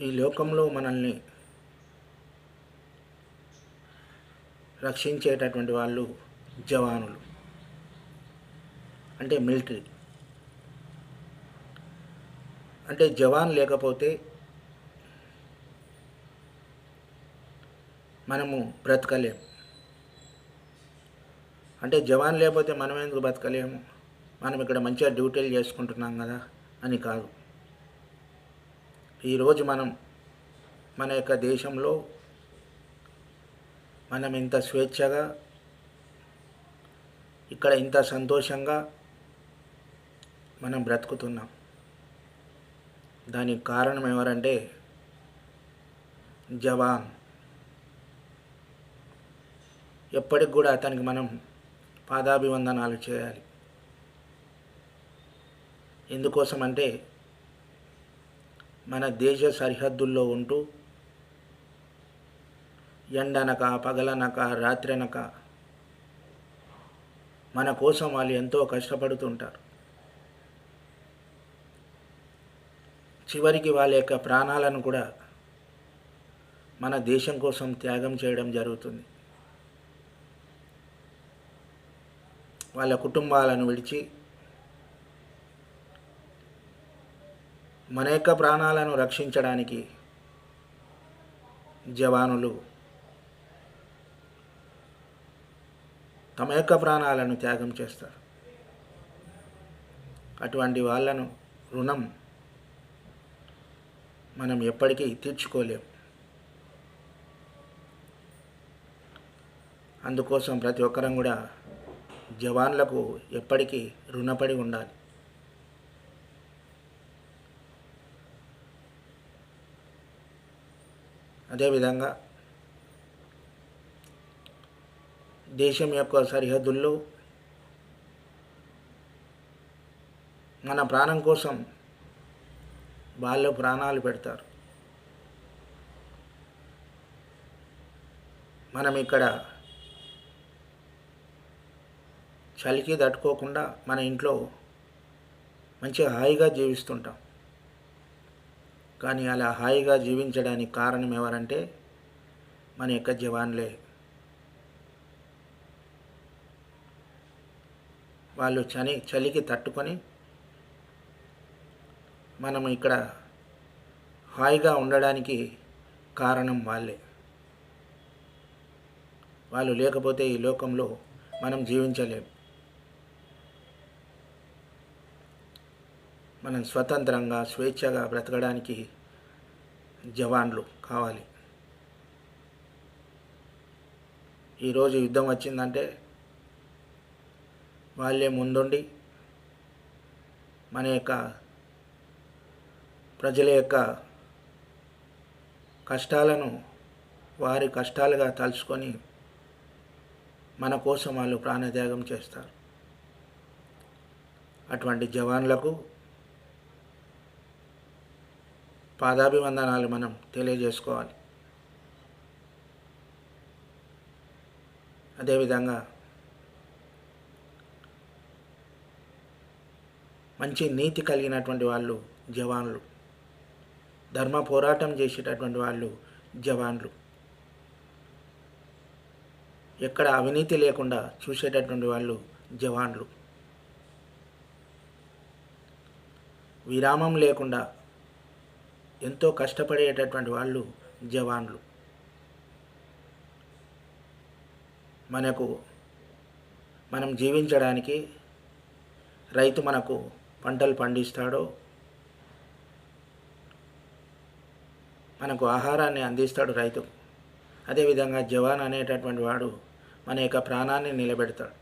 ఈ లోకంలో మనల్ని రక్షించేటటువంటి వాళ్ళు జవానులు. అంటే మిలిటరీ. అంటే జవాన్ లేకపోతే మనము బ్రతకలేము. అంటే జవాన్ లేకపోతే మనం ఎందుకు బ్రతకలేము? మనం ఇక్కడ మంచిగా డ్యూటీలు చేసుకుంటున్నాం కదా అని కాదు. ఈరోజు మనం మన యొక్క దేశంలో మనం ఇంత స్వేచ్ఛగా ఇక్కడ ఇంత సంతోషంగా మనం బ్రతుకుతున్నాం. దానికి కారణం ఎవరంటే జవాన్. ఎప్పటికి కూడా అతనికి మనం పాదాభివందనాలు చేయాలి. ఎందుకోసం అంటే మన దేశ సరిహద్దుల్లో ఉంటూ ఎండనక పగలనక రాత్రనక మన కోసం వాళ్ళు ఎంతో కష్టపడుతుంటారు. చివరికి వాళ్ళ యొక్క ప్రాణాలను కూడా మన దేశం కోసం త్యాగం చేయడం జరుగుతుంది. వాళ్ళ కుటుంబాలను విడిచి మన యొక్క ప్రాణాలను రక్షించడానికి జవానులు తమ యొక్క ప్రాణాలను త్యాగం చేస్తారు. అటువంటి వాళ్ళను రుణం మనం ఎప్పటికీ తీర్చుకోలేం. అందుకోసం ప్రతి ఒక్కరం కూడా జవాన్లకు ఎప్పటికీ రుణపడి ఉండాలి. అదేవిధంగా దేశం యొక్క సరిహద్దుల్లో మన ప్రాణం కోసం వాళ్ళు ప్రాణాలు పెడతారు. మనం ఇక్కడ చలికి తట్టుకోకుండా మన ఇంట్లో మంచిగా హాయిగా జీవిస్తుంటాం. కానీ అలా హాయిగా జీవించడానికి కారణం ఎవరంటే మన యొక్క జవాన్లే. వాళ్ళు చని చలికి తట్టుకొని మనం ఇక్కడ హాయిగా ఉండడానికి కారణం వాళ్ళే. వాళ్ళు లేకపోతే ఈ లోకంలో మనం జీవించలేం. మనం స్వతంత్రంగా స్వేచ్ఛగా బ్రతకడానికి జవాన్లు కావాలి. ఈరోజు యుద్ధం వచ్చిందంటే వాళ్ళే ముందుండి మన యొక్క ప్రజల యొక్క కష్టాలను వారి కష్టాలుగా తలుచుకొని మన కోసం వాళ్ళు ప్రాణత్యాగం చేస్తారు. అటువంటి జవాన్లకు పాదాభివందనాలు మనం తెలియజేసుకోవాలి. అదేవిధంగా మంచి నీతి కలిగినటువంటి వాళ్ళు జవాన్లు. ధర్మ పోరాటం చేసేటటువంటి వాళ్ళు జవాన్లు. ఎక్కడ అవినీతి లేకుండా చూసేటటువంటి వాళ్ళు జవాన్లు. విరామం లేకుండా ఎంతో కష్టపడేటటువంటి వాళ్ళు జవాన్లు మనకు మనం జీవించడానికి రైతు మనకు పంటలు పండిస్తాడో మనకు ఆహారాన్ని అందిస్తాడు రైతు. అదేవిధంగా జవాన్ అనేటటువంటి వాడు మన యొక్క ప్రాణాన్ని నిలబెడతాడు.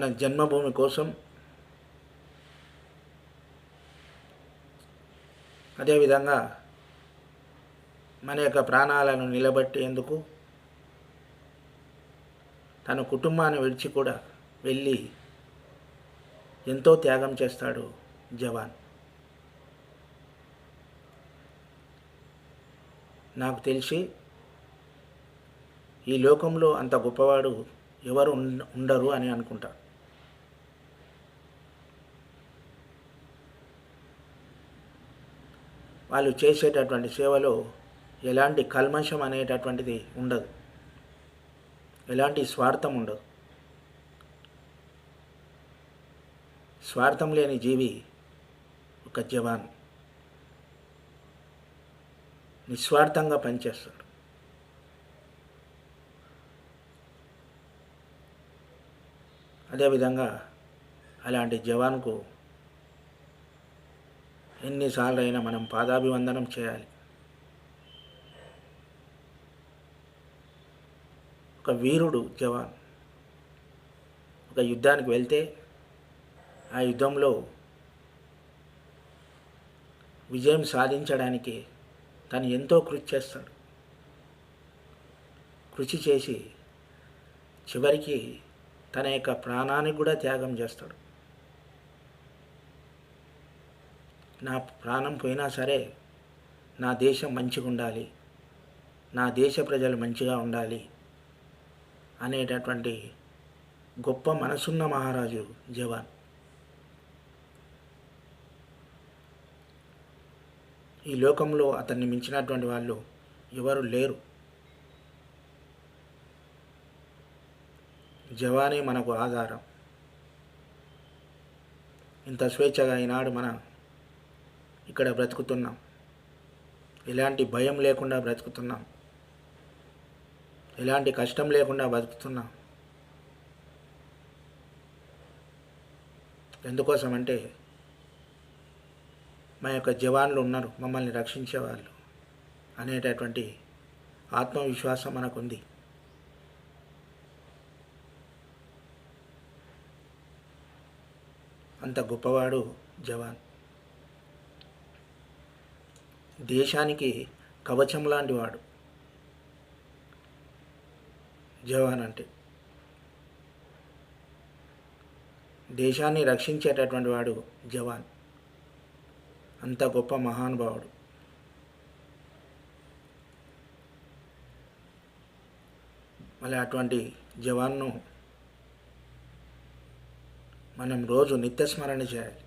మన జన్మభూమి కోసం. అదేవిధంగా మన యొక్క ప్రాణాలను నిలబెట్టేందుకు తన కుటుంబాన్ని విడిచి కూడా వెళ్ళి ఎంతో త్యాగం చేస్తాడు జవాన్. నాకు తెలిసి ఈ లోకంలో అంత గొప్పవాడు ఎవరు ఉండరు అని అనుకుంటా. వాళ్ళు చేసేటటువంటి సేవలో ఎలాంటి కల్మషం అనేటటువంటిది ఉండదు. ఎలాంటి స్వార్థం ఉండదు. స్వార్థం లేని జీవి ఒక జవాన్. నిస్వార్థంగా పనిచేస్తాడు. అదేవిధంగా అలాంటి జవాన్కు ఎన్నిసార్లు అయినా మనం పాదాభివందనం చేయాలి. ఒక వీరుడు జవాన్. ఒక యుద్ధానికి వెళ్తే ఆ యుద్ధంలో విజయం సాధించడానికి తను ఎంతో కృషి చేస్తాడు. కృషి చేసి చివరికి తన యొక్క ప్రాణానికి కూడా త్యాగం చేస్తాడు. నా ప్రాణం పోయినా సరే నా దేశం మంచిగా ఉండాలి నా దేశ ప్రజలు మంచిగా ఉండాలి అనేటటువంటి గొప్ప మనసున్న మహారాజు జవాన్. ఈ లోకంలో అతన్ని మించినటువంటి వాళ్ళు ఎవరు లేరు. జవానే మనకు ఆధారం. ఇంత స్వేచ్ఛగా ఈనాడు మనం ఇక్కడ బ్రతుకుతున్నాం. ఎలాంటి భయం లేకుండా బ్రతుకుతున్నాం. ఎలాంటి కష్టం లేకుండా బతుకుతున్నాం ఎందుకోసం అంటే మా యొక్క జవాన్లు ఉన్నారు మమ్మల్ని రక్షించేవాళ్ళు అనేటటువంటి ఆత్మవిశ్వాసం మనకుంది. అంత గొప్పవాడు జవాన్. దేశానికి కవచం లాంటి వాడు. జవాన్ అంటే. దేశాన్ని రక్షించేటటువంటి వాడు జవాన్. అంత గొప్ప మహానుభావుడు. మళ్ళీ అటువంటి జవాన్ను మనం రోజు నిత్యస్మరణ చేయాలి.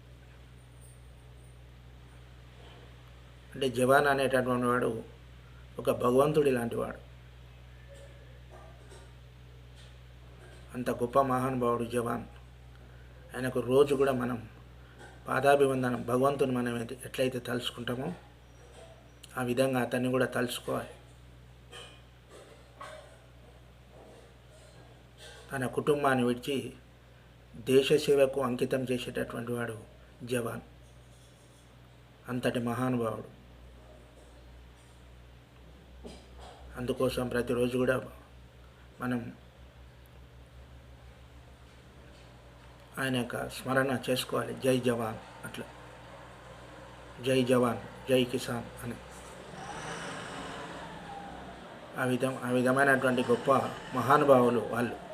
అంటే జవాన్ అనేటటువంటి వాడు ఒక భగవంతుడి లాంటివాడు అంత గొప్ప మహానుభావుడు జవాన్. ఆయనకు రోజు కూడా మనం పాదాభివందనం భగవంతుని మనం ఎట్లయితే తలుచుకుంటామో ఆ విధంగా అతన్ని కూడా తలుచుకోవాలి. తన కుటుంబాన్ని విడిచి దేశ సేవకు అంకితం చేసేటటువంటి వాడు జవాన్. అంతటి మహానుభావుడు. అందుకోసం ప్రతిరోజు కూడా మనం ఆయన యొక్క స్మరణ చేసుకోవాలి. జై జవాన్ అట్లా. జై జవాన్ జై కిసాన్ అని. ఆ విధం ఆ విధమైనటువంటి గొప్ప మహానుభావులు వాళ్ళు.